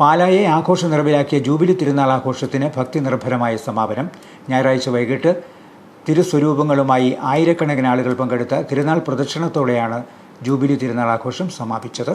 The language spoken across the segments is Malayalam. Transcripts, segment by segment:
പാലായെ ആഘോഷ നിറവിലാക്കിയ ജൂബിലി തിരുനാൾ ആഘോഷത്തിന് ഭക്തി നിർഭരമായ സമാപനം. ഞായറാഴ്ച വൈകിട്ട് തിരുസ്വരൂപങ്ങളുമായി ആയിരക്കണക്കിന് ആളുകൾ പങ്കെടുത്ത തിരുനാൾ പ്രദക്ഷിണത്തോടെയാണ് ജൂബിലി തിരുനാൾ ആഘോഷം സമാപിച്ചത്.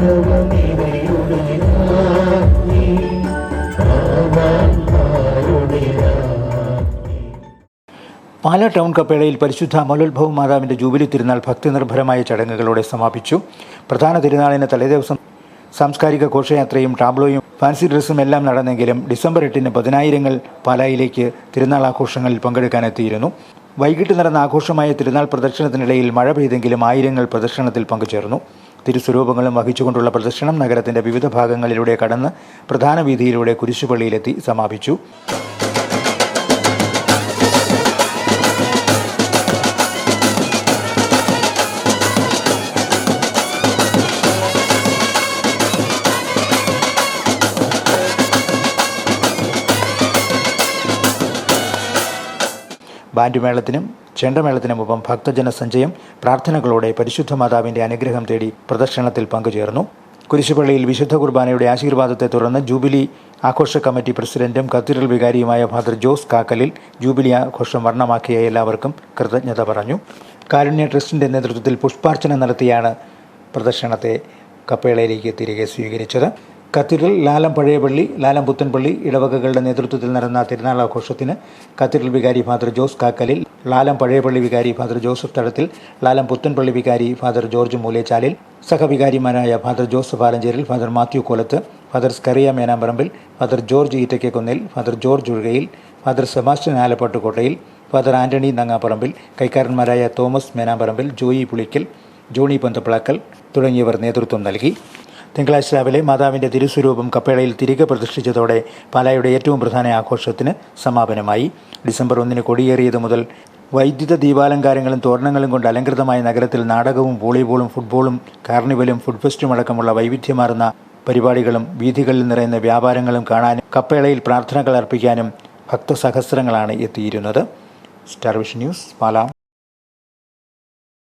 പാലാ ടൗൺ കപ്പേളയിൽ പരിശുദ്ധ അമലോത്ഭവ മാതാവിന്റെ ജൂബിലി തിരുനാൾ ഭക്തിനിർഭരമായ ചടങ്ങുകളോടെ സമാപിച്ചു. പ്രധാന തിരുനാളിന് തലേദിവസം സാംസ്കാരിക ഘോഷയാത്രയും ടാബ്ലോയും ഫാൻസി ഡ്രസ്സും എല്ലാം നടന്നെങ്കിലും ഡിസംബർ എട്ടിന് പതിനായിരങ്ങൾ പാലായിലേക്ക് തിരുനാൾ ആഘോഷങ്ങളിൽ പങ്കെടുക്കാനെത്തിയിരുന്നു. വൈകിട്ട് നടന്ന ആഘോഷമായ തിരുനാൾ പ്രദർശനത്തിനിടയിൽ മഴ പെയ്തെങ്കിലും ആയിരങ്ങൾ പ്രദർശനത്തിൽ പങ്കുചേർന്നു. തിരുസ്വരൂപങ്ങളും വഹിച്ചുകൊണ്ടുള്ള പ്രദർശനം നഗരത്തിന്റെ വിവിധ ഭാഗങ്ങളിലൂടെ കടന്ന് പ്രധാന വീതിയിലൂടെ കുരിശുപള്ളിയിലെത്തി സമാപിച്ചു. ബാൻഡ് മേളത്തിനും ചെണ്ടമേളത്തിനുമൊപ്പം ഭക്തജന സഞ്ചയം പ്രാർത്ഥനകളോടെ പരിശുദ്ധ മാതാവിന്റെ അനുഗ്രഹം തേടി പ്രദർശനത്തിൽ പങ്കുചേർന്നു. കുരിശുപള്ളിയിൽ വിശുദ്ധ കുർബാനയുടെ ആശീർവാദത്തെ തുടർന്ന് ജൂബിലി ആഘോഷ കമ്മിറ്റി പ്രസിഡന്റും കത്തീഡ്രൽ വികാരിയുമായ ഫാദർ ജോസ് കാക്കലിൽ ജൂബിലി ആഘോഷം വർണമാക്കിയ എല്ലാവർക്കും കൃതജ്ഞത പറഞ്ഞു. കാരുണ്യ ട്രസ്റ്റിന്റെ നേതൃത്വത്തിൽ പുഷ്പാർച്ചന നടത്തിയാണ് പ്രദർശനത്തെ കപ്പേളയിലേക്ക് തിരികെ സ്വീകരിച്ചത്. കത്തീഡ്രൽ ലാലം പഴയപള്ളി ലാലം പുത്തൻപള്ളി ഇടവകകളുടെ നേതൃത്വത്തിൽ നടന്ന തിരുനാൾ ആഘോഷത്തിന് കത്തീഡ്രൽ വികാരി ഫാദർ ജോസ് കാക്കലിൽ ലാലം പഴയപള്ളി വികാരി ഫാദർ ജോസഫ് തടത്തിൽ ലാലം പുത്തൻപള്ളി വികാരി father George Moolechalil സഹവികാരിമാരായ father Joseph Alancheril father Mathew Kolath father Scaria Menamparambil father George Eettakkonnil father George Uzhukayil father Sebastian Alappattukottayil father Antony Nangaparambil കൈക്കാരന്മാരായ Thomas Menamparambil Joy Pulickal Johnny Panthappilakkal തുടങ്ങിയവർ നേതൃത്വം നൽകി. തിങ്കളാഴ്ച രാവിലെ മാതാവിന്റെ തിരുസ്വരൂപം കപ്പേളയിൽ തിരികെ പ്രതിഷ്ഠിച്ചതോടെ പാലായുടെ ഏറ്റവും പ്രധാന ആഘോഷത്തിന് സമാപനമായി. ഡിസംബർ ഒന്നിന് കൊടിയേറിയത് മുതൽ വൈദ്യുത ദീപാലങ്കാരങ്ങളും തോരണങ്ങളും കൊണ്ട് അലങ്കൃതമായ നഗരത്തിൽ നാടകവും വോളിബോളും ഫുട്ബോളും കാർണിവലും ഫുഡ് ഫെസ്റ്റും അടക്കമുള്ള വൈവിധ്യമാർന്ന പരിപാടികളും വീഥികളിൽ നിറയുന്ന വ്യാപാരങ്ങളും കാണാനും കപ്പേളയിൽ പ്രാർത്ഥനകൾ അർപ്പിക്കാനും ഭക്തസഹസ്രങ്ങളാണ് എത്തിയിരുന്നത്. Star vision news Pala.